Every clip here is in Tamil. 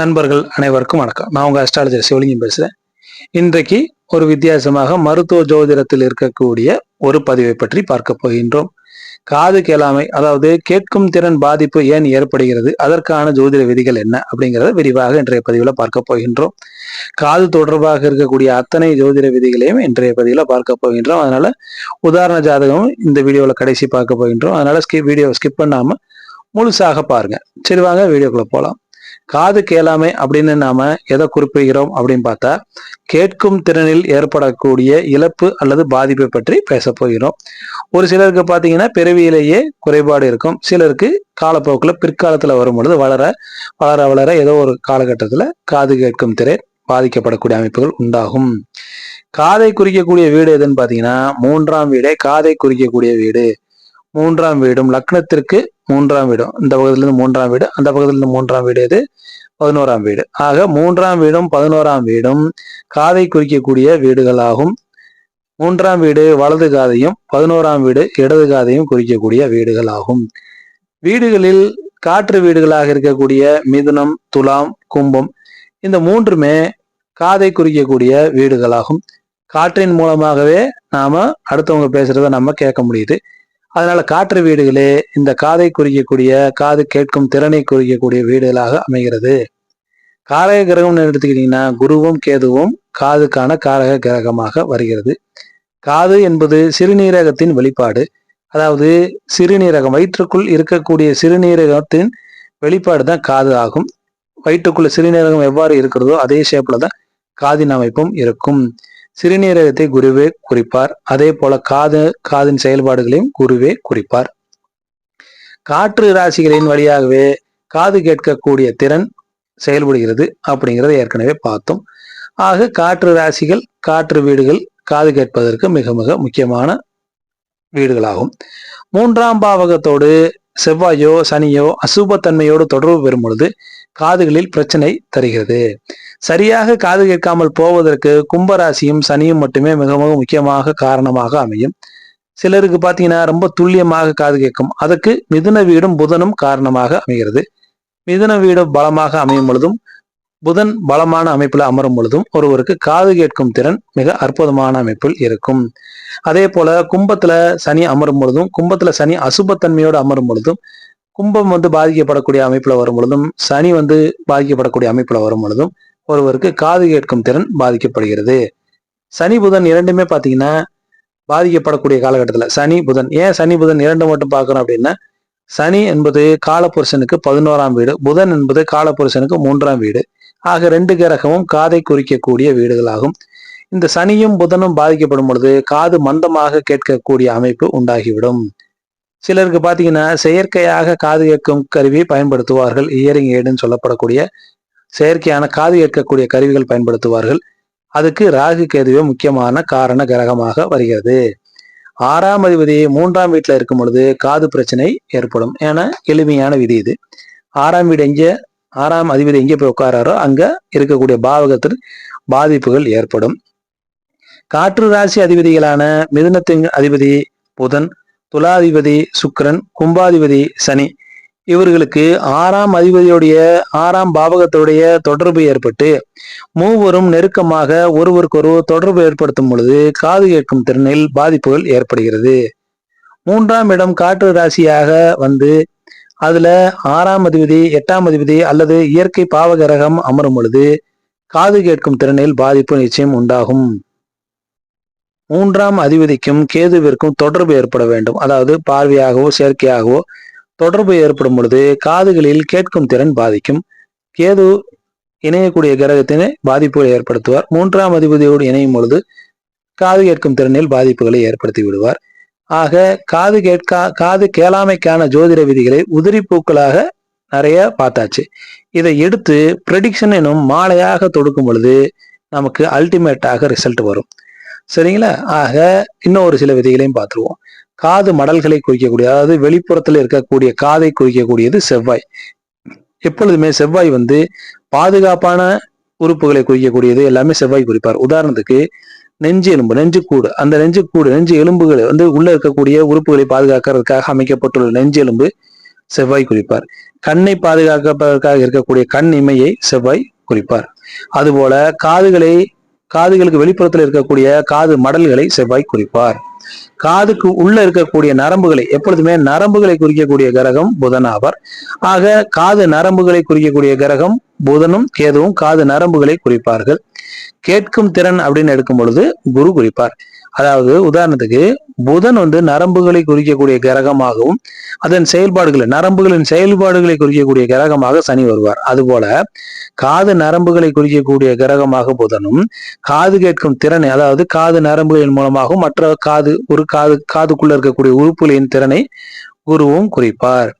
நண்பர்கள் அனைவருக்கும் வணக்கம். நான் உங்கள் அஸ்ட்ராலஜர் சிவலிங்கம் பேசுகிறேன் இன்றைக்கு ஒரு வித்தியாசமாக மருத்துவ ஜோதிடத்தில் இருக்கக்கூடிய ஒரு பதிவை பற்றி பார்க்க போகின்றோம். காது கேளாமை அதாவது கேட்கும் திறன் பாதிப்பு ஏன் ஏற்படுகிறது அதற்கான ஜோதிட விதிகள் என்ன அப்படிங்கிறத விரிவாக இன்றைய பதிவில் பார்க்க போகின்றோம். காது தொடர்பாக இருக்கக்கூடிய அத்தனை ஜோதிட விதிகளையும் இன்றைய பதிவில் பார்க்க போகின்றோம். அதனால உதாரண ஜாதகமும் இந்த வீடியோவில் கடைசி பார்க்க போகின்றோம். அதனால ஸ்கிப் வீடியோவை ஸ்கிப் பண்ணாமல் முழுசாக பாருங்க. சரி வாங்க வீடியோக்குள்ள போகலாம் காது கேளாமை அப்படின்னு நாம எதை குறிப்பிடுகிறோம் அப்படின்னு பார்த்தா கேட்கும் திறனில் ஏற்படக்கூடிய இழப்பு அல்லது பாதிப்பை பற்றி பேச போகிறோம். ஒரு சிலருக்கு பார்த்தீங்கன்னா பிறவியிலேயே குறைபாடு இருக்கும். சிலருக்கு காலப்போக்கில் பிற்காலத்தில் வரும் பொழுது வளர வளர வளர ஏதோ ஒரு காலகட்டத்தில் காது கேட்கும் திறன் பாதிக்கப்படக்கூடிய அமைப்புகள் உண்டாகும். காதை குறிக்கக்கூடிய வீடு எதுன்னு பார்த்தீங்கன்னா மூன்றாம் வீடே காதை குறிக்கக்கூடிய வீடு. மூன்றாம் வீடும். லக்னத்திற்கு மூன்றாம் வீடும். இந்த பகுதியிலிருந்து மூன்றாம் வீடு அந்த பகுதியிலிருந்து மூன்றாம் வீடு எது? பதினோராம் வீடு. ஆக மூன்றாம் வீடும் பதினோராம் வீடும் காதை குறிக்கக்கூடிய வீடுகளாகும். மூன்றாம் வீடு வலது காதையும் பதினோராம் வீடு இடது காதையும் குறிக்கக்கூடிய வீடுகளாகும். வீடுகளில் காற்று வீடுகளாக இருக்கக்கூடிய மிதுனம் துலாம் கும்பம் இந்த மூன்றுமே காதை குறிக்கக்கூடிய வீடுகளாகும். காற்றின் மூலமாகவே நாம அடுத்தவங்க பேசுறத நம்ம கேட்க முடியுது. அதனால காற்று வீடுகளே இந்த காதை குறிக்கக்கூடிய காது கேட்கும் திறனை குறிக்கக்கூடிய வீடுகளாக அமைகிறது. காரக கிரகம்னு எடுத்துக்கிட்டீங்கன்னா குருவும் கேதுவும் காதுக்கான காரக கிரகமாக வருகிறது. காது என்பது சிறுநீரகத்தின் வெளிப்பாடு. அதாவது சிறுநீரகம் வயிற்றுக்குள் இருக்கக்கூடிய சிறுநீரகத்தின் வெளிப்பாடு தான் காது ஆகும். வயிற்றுக்குள்ள சிறுநீரகம் எவ்வாறு இருக்கிறதோ அதே ஷேப்ல தான் காதின் அமைப்பும் இருக்கும். சிறுநீரகத்தை குருவே குறிப்பார். அதே போல காது காதின் செயல்பாடுகளையும் குருவே குறிப்பார். காற்று ராசிகளின் வழியாகவே காது கேட்கக்கூடிய திறன் செயல்படுகிறது அப்படிங்கிறத ஏற்கனவே பார்த்தோம். ஆக காற்று ராசிகள் காற்று வீடுகள் காது கேட்பதற்கு மிக மிக முக்கியமான வீடுகளாகும். மூன்றாம் பாவகத்தோடு செவ்வாயோ சனியோ அசுபத்தன்மையோடு தொடர்பு பெறும் பொழுது காதுகளில் பிரச்சனை தருகிறது. சரியாக காது கேட்காமல் போவதற்கு கும்பராசியும் சனியும் மட்டுமே மிக மிக முக்கியமாக காரணமாக அமையும். சிலருக்கு பார்த்தீங்கன்னா ரொம்ப துல்லியமாக காது கேட்கும். அதுக்கு மிதுன வீடும் புதனும் காரணமாக அமைகிறது. மிதுன வீடு பலமாக அமையும் பொழுதும் புதன் பலமான அமைப்பில் அமரும் பொழுதும் ஒருவருக்கு காது கேட்கும் திறன் மிக அற்புதமான அமைப்பில் இருக்கும். அதே போல கும்பத்துல சனி அமரும் பொழுதும் கும்பத்துல சனி அசுபத்தன்மையோடு அமரும் பொழுதும் கும்பம் வந்து பாதிக்கப்படக்கூடிய அமைப்புல வரும் பொழுதும் சனி வந்து பாதிக்கப்படக்கூடிய அமைப்புல வரும் பொழுதும் ஒருவருக்கு காது கேட்கும் திறன் பாதிக்கப்படுகிறது. சனி புதன் இரண்டுமே பார்த்தீங்கன்னா பாதிக்கப்படக்கூடிய காலகட்டத்தில். சனி புதன் ஏன் சனி புதன் இரண்டு மட்டும் பார்க்குறோம் அப்படின்னா சனி என்பது காலபுருஷனுக்கு பதினோராம் வீடு புதன் என்பது காலபுருஷனுக்கு மூன்றாம் வீடு. ஆக ரெண்டு கிரகமும் காதை குறிக்கக்கூடிய வீடுகளாகும். இந்த சனியும் புதனும் பாதிக்கப்படும் பொழுது காது மந்தமாக கேட்கக்கூடிய அமைப்பு உண்டாகிவிடும். சிலருக்கு பார்த்தீங்கன்னா செயற்கையாக காது கேட்கும் கருவி பயன்படுத்துவார்கள். இயரிங் ஏடுன்னு சொல்லப்படக்கூடிய செயற்கையான காது கேட்கக்கூடிய கருவிகள் பயன்படுத்துவார்கள். அதுக்கு ராகு கேதுவே முக்கியமான காரண கிரகமாக வருகிறது. ஆறாம் அதிபதி மூன்றாம் வீட்டில் இருக்கும் பொழுது காது பிரச்சனை ஏற்படும். ஏன்னா எளிமையான விதி இது. ஆறாம் வீடு எங்கே? ஆறாம் அதிபதி எங்கே போய் உட்காராரோ அங்க இருக்கக்கூடிய பாவகத்தில் பாதிப்புகள் ஏற்படும். காற்று ராசி அதிபதிகளான மிதுனத்தின் அதிபதி புதன் துலாதிபதி சுக்கரன் கும்பாதிபதி சனி. இவர்களுக்கு ஆறாம் அதிபதியுடைய ஆறாம் பாவகத்துடைய தொடர்பு ஏற்பட்டு மூவரும் நெருக்கமாக ஒருவருக்கொருவர் தொடர்பு ஏற்படுத்தும் பொழுது காது கேட்கும் திறனில் பாதிப்புகள் ஏற்படுகிறது. மூன்றாம் இடம் காற்று ராசியாக வந்து அதுல ஆறாம் அதிபதி எட்டாம் அதிபதி அல்லது இயற்கை பாவகிரகம் அமரும் பொழுது காது கேட்கும் திறனில் பாதிப்பு நிச்சயம் உண்டாகும். மூன்றாம் அதிபதிக்கும் கேதுவிற்கும் தொடர்பு ஏற்பட வேண்டும். அதாவது பார்வையாகவோ செயற்கையாகவோ தொடர்பு ஏற்படும் பொழுது காதுகளில் கேட்கும் திறன் பாதிக்கும். கேது இணையக்கூடிய கிரகத்தினை பாதிப்புகளை ஏற்படுத்துவார். மூன்றாம் அதிபதியோடு இணையும் பொழுது காது கேட்கும் திறனில் பாதிப்புகளை ஏற்படுத்தி விடுவார். ஆக காது கேட்கா காது கேளாமைக்கான ஜோதிட விதிகளை உதிரி பூக்களாக நிறைய பார்த்தாச்சு. இதை எடுத்து ப்ரெடிக்ஷன் எனும் மாலையாக தொடுக்கும் பொழுது நமக்கு அல்டிமேட்டாக ரிசல்ட் வரும். சரிங்களா? ஆக இன்னும் ஒரு சில விதிகளையும் பார்த்துருவோம். காது மடல்களை குறிக்கக்கூடிய அதாவது வெளிப்புறத்தில் இருக்கக்கூடிய காதை குறிக்கக்கூடியது செவ்வாய். எப்பொழுதுமே செவ்வாய் வந்து பாதுகாப்பான உறுப்புகளை குறிக்கக்கூடியது எல்லாமே செவ்வாய் குறிப்பார். உதாரணத்துக்கு நெஞ்சு எலும்பு நெஞ்சு கூடு. அந்த நெஞ்சு கூடு நெஞ்சு எலும்புகள் வந்து உள்ள இருக்கக்கூடிய உறுப்புகளை பாதுகாக்கிறதுக்காக அமைக்கப்பட்டுள்ள நெஞ்சு எலும்பு செவ்வாய் குறிப்பார் கண்ணை பாதுகாப்பதற்காக இருக்கக்கூடிய கண் இமையை செவ்வாய் குறிப்பார் அதுபோல காதுகளை காதுகளுக்கு வெளிப்புறத்தில் இருக்கக்கூடிய காது மடல்களை செவ்வாய் குறிப்பார் காதுக்கு உள்ள இருக்கக்கூடிய நரம்புகளை எப்பொழுதுமே நரம்புகளை குறிக்கக்கூடிய கிரகம் புதன் ஆவார் ஆக காது நரம்புகளை குறிக்கக்கூடிய கிரகம் புதனும் கேதுவும் காது நரம்புகளை குறிப்பார்கள். கேட்கும் திறன் அப்படின்னு எடுக்கும் பொழுது குரு குறிப்பார். அதாவது உதாரணத்துக்கு புதன் வந்து நரம்புகளை குறிக்கக்கூடிய கிரகமாகவும் அதன் செயல்பாடுகளை நரம்புகளின் செயல்பாடுகளை குறிக்கக்கூடிய கிரகமாக சனி வருவார். அதுபோல காது நரம்புகளை குறிக்கக்கூடிய கிரகமாக புதனும் காது கேட்கும் திறனை அதாவது காது நரம்புகளின் மூலமாகவும் மற்ற காது ஒரு காது காதுக்குள்ள இருக்கக்கூடிய உறுப்புகளின் திறனை குருவும் குறிப்பார்.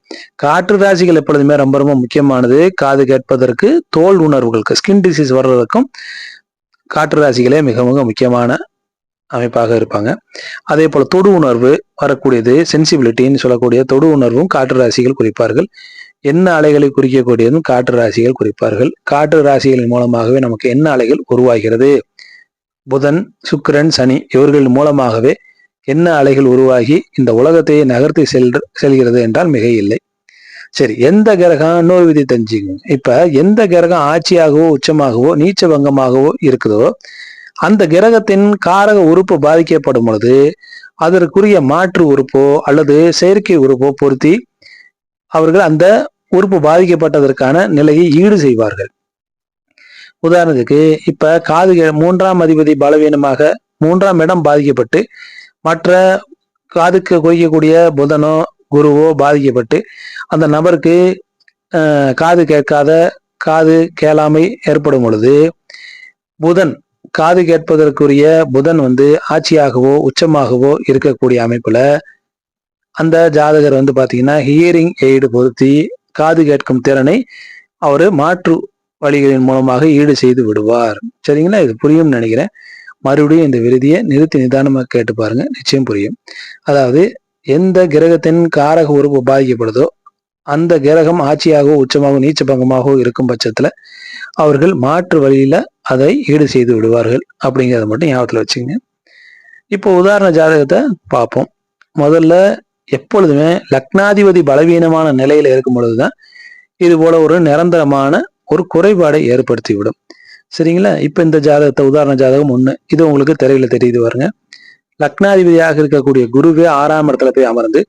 காற்று ராசிகள் எப்பொழுதுமே ரொம்ப ரொம்ப முக்கியமானது. காது கேட்பதற்கு தோல் உணர்வுகளுக்கு ஸ்கின் டிசீஸ் வர்றதுக்கும் காற்று ராசிகளே மிக மிக முக்கியமான அமைப்பாக இருப்பாங்க. அதே போல தொடு உணர்வு வரக்கூடியது சென்சிபிலிட்டின்னு சொல்லக்கூடிய தொடு உணர்வும் காற்று ராசிகள் குறிப்பார்கள். என்ன அலைகளை குறிக்கக்கூடியதும் காற்று ராசிகள் குறிப்பார்கள். காற்று ராசிகளின் மூலமாகவே நமக்கு என்ன அலைகள் உருவாகிறது. புதன் சுக்கிரன் சனி இவர்கள் மூலமாகவே என்ன அலைகள் உருவாகி இந்த உலகத்தையே நகர்த்தி செல் செல்கிறது என்றால் மிக இல்லை சரி எந்த கிரகம் இன்னொரு விதி தெரிஞ்சுக்கோங்க இப்ப எந்த கிரகம் ஆட்சியாகவோ உச்சமாகவோ நீச்ச பங்கமாகவோ இருக்குதோ அந்த கிரகத்தின் காரக உறுப்பு பாதிக்கப்படும் பொழுது அதற்குரிய மாற்று உறுப்போ அல்லது செயற்கை உறுப்போ பொருத்தி அவர்கள் அந்த உறுப்பு பாதிக்கப்பட்டதற்கான நிலையை ஈடு செய்வார்கள். உதாரணத்துக்கு இப்ப காது மூன்றாம் அதிபதி பலவீனமாக மூன்றாம் இடம் பாதிக்கப்பட்டு மற்ற காதுக்கு குறிக்கக்கூடிய புதனோ குருவோ பாதிக்கப்பட்டு அந்த நபருக்கு காது கேட்காத காது கேளாமை ஏற்படும் பொழுது புதன் காது கேட்பதற்குரிய புதன் வந்து ஆட்சியாகவோ உச்சமாகவோ இருக்கக்கூடிய அமைப்புல அந்த ஜாதகர் வந்து பாத்தீங்கன்னா ஹியரிங் எய்டு பொருத்தி காது கேட்கும் திறனை அவர் மாற்று வழிகளின் மூலமாக ஈடு செய்து விடுவார். சரிங்களா? இது புரியும்னு நினைக்கிறேன். மறுபடியும் இந்த விருதியை நிறுத்தி நிதானமாக கேட்டு பாருங்க. நிச்சயம் புரியும். அதாவது எந்த கிரகத்தின் காரக உறுப்பு பாதிக்கப்படுதோ அந்த கிரகம் ஆட்சியாகவோ உச்சமாகவோ நீச்ச பங்கமாகவோ இருக்கும் பட்சத்துல அவர்கள் மாற்று வழியில அதை ஈடு செய்து விடுவார்கள் அப்படிங்கிறத மட்டும் ஞாபகத்துல வச்சுங்க இப்போ உதாரண ஜாதகத்தை பார்ப்போம். முதல்ல எப்பொழுதுமே லக்னாதிபதி பலவீனமான நிலையில இருக்கும் பொழுதுதான் இது போல ஒரு நிரந்தரமான ஒரு குறைபாடை ஏற்படுத்தி விடும் சரிங்களா? இப்ப இந்த ஜாதகத்தை உதாரண ஜாதகம் ஒண்ணு. இது உங்களுக்கு திரையில தெரியுது பாருங்க. லக்னாதிபதியாக இருக்கக்கூடிய குருவே ஆறாம் இடத்துல போய் அமர்ந்து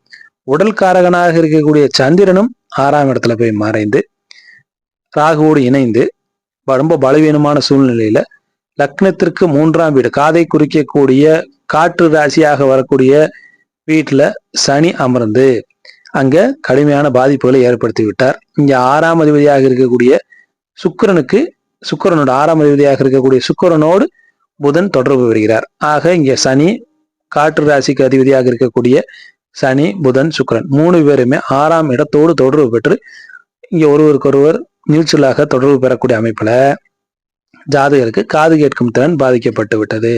உடல் காரகனாக இருக்கக்கூடிய சந்திரனும் ஆறாம் இடத்துல போய் மறைந்து ராகுவோடு இணைந்து ரொம்ப பலவீனமான சூழ்நிலையில லக்னத்திற்கு மூன்றாம் வீடு காதை குறிக்கக்கூடிய காற்று ராசியாக வரக்கூடிய வீட்டுல சனி அமர்ந்து அங்க கடுமையான பாதிப்புகளை ஏற்படுத்தி விட்டார். இங்க ஆறாம் அதிபதியாக இருக்கக்கூடிய சுக்கரனுக்கு சுக்கிரனோட ஆறாம் அதிபதியாக இருக்கக்கூடிய சுக்கரனோடு புதன் தொடர்பு பெறுகிறார். ஆக இங்கே சனி காற்று ராசிக்கு அதிபதியாக இருக்கக்கூடிய சனி புதன் சுக்கிரன் மூணு பேருமே ஆறாம் இடத்தோடு தொடர்பு பெற்று இங்கே ஒருவருக்கொருவர் நீச்சலாக தொடர்பு பெறக்கூடிய அமைப்பில் ஜாதகருக்கு காது கேட்கும் திறன் பாதிக்கப்பட்டு விட்டது.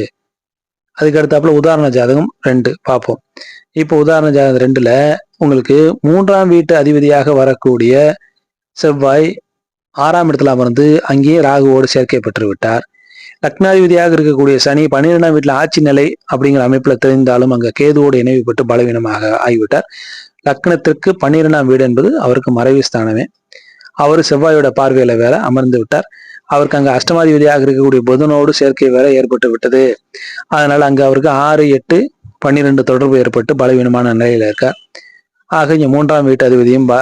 அதுக்கு அடுத்தாப்புல உதாரண ஜாதகம் ரெண்டு பார்ப்போம். இப்போ உதாரண ஜாதகம் ரெண்டுல உங்களுக்கு மூன்றாம் வீட்டு அதிபதியாக வரக்கூடிய செவ்வாய் ஆறாம் இடத்துல அமர்ந்து அங்கேயே ராகுவோடு சேர்க்கை பெற்று விட்டார். லக்னாதிபதியாக இருக்கக்கூடிய சனி பன்னிரெண்டாம் வீட்டில் ஆட்சி நிலை அப்படிங்கிற அமைப்பில் தெரிந்தாலும் அங்கே கேதுவோடு இணைவுபட்டு பலவீனமாக ஆகிவிட்டார். லக்னத்திற்கு பன்னிரெண்டாம் வீடு என்பது அவருக்கு மறைவு ஸ்தானமே. அவர் செவ்வாயோட பார்வையில வேற அமர்ந்து விட்டார். அவருக்கு அங்கே அஷ்டமாதிபதியாக இருக்கக்கூடிய புதனோடு சேர்க்கை வேற ஏற்பட்டு விட்டது. அதனால அங்கே அவருக்கு ஆறு எட்டு பன்னிரெண்டு தொடர்பு ஏற்பட்டு பலவீனமான நிலையில இருக்கார். ஆக இங்கே மூன்றாம் வீட்டு அதிபதியும் பா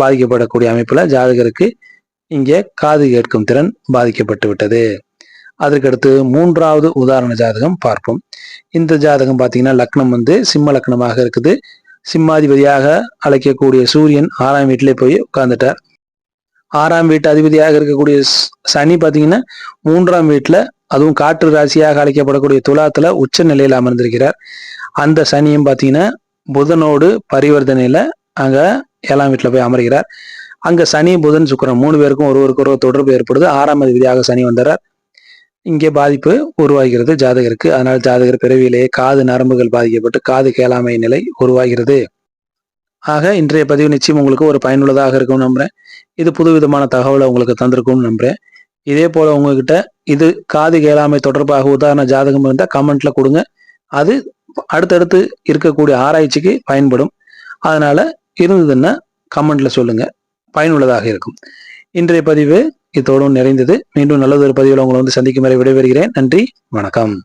பாதிக்கப்படக்கூடிய அமைப்பில் ஜாதகருக்கு இங்கே காது கேட்கும் திறன் பாதிக்கப்பட்டு விட்டது அதற்கடுத்து மூன்றாவது உதாரண ஜாதகம் பார்ப்போம். இந்த ஜாதகம் பார்த்தீங்கன்னா லக்னம் வந்து சிம்ம லக்னமாக இருக்குது. சிம்மாதிபதியாக அழைக்கக்கூடிய சூரியன் ஆறாம் வீட்டிலே போய் உட்கார்ந்துட்டார். ஆறாம் வீட்டு அதிபதியாக இருக்கக்கூடிய சனி பார்த்தீங்கன்னா மூன்றாம் வீட்டுல அதுவும் காற்று ராசியாக அழைக்கப்படக்கூடிய துலாத்துல உச்ச நிலையில் அமர்ந்திருக்கிறார். அந்த சனியும் பார்த்தீங்கன்னா புதனோடு பரிவர்த்தனையில அங்க ஏழாம் வீட்டில் போய் அமர்கிறார். அங்க சனி புதன் சுக்கிரன் மூணு பேருக்கும் ஒருவருக்கு ஒரு தொடர்பு ஏற்படுது. ஆறாம் அதிபதியாக சனி வந்தார் இங்கே பாதிப்பு உருவாகிறது ஜாதகருக்கு. அதனால் ஜாதகர் பிறவியிலேயே காது நரம்புகள் பாதிக்கப்பட்டு காது கேளாமை நிலை உருவாகிறது. ஆக இன்றைய பதிவு நிச்சயம் உங்களுக்கு ஒரு பயனுள்ளதாக இருக்கும் நம்புறேன். இது புதுவிதமான தகவலை உங்களுக்கு தந்திருக்கும்னு நம்புறேன். இதே போல உங்ககிட்ட இது காது கேளாமை தொடர்பாக உதாரண ஜாதகம் இருந்தால் கமெண்ட்ல கொடுங்க. அது அடுத்தடுத்து இருக்கக்கூடிய ஆராய்ச்சிக்கு பயன்படும். அதனால இருந்ததுன்னா கமெண்ட்ல சொல்லுங்க. பயனுள்ளதாக இருக்கும். இன்றைய பதிவு இத்தோடும் நிறைந்தது. மீண்டும் நல்லதொரு பதிவில் உங்களை வந்து சந்திக்கும் வரை விடைபெறுகிறேன். நன்றி. வணக்கம்.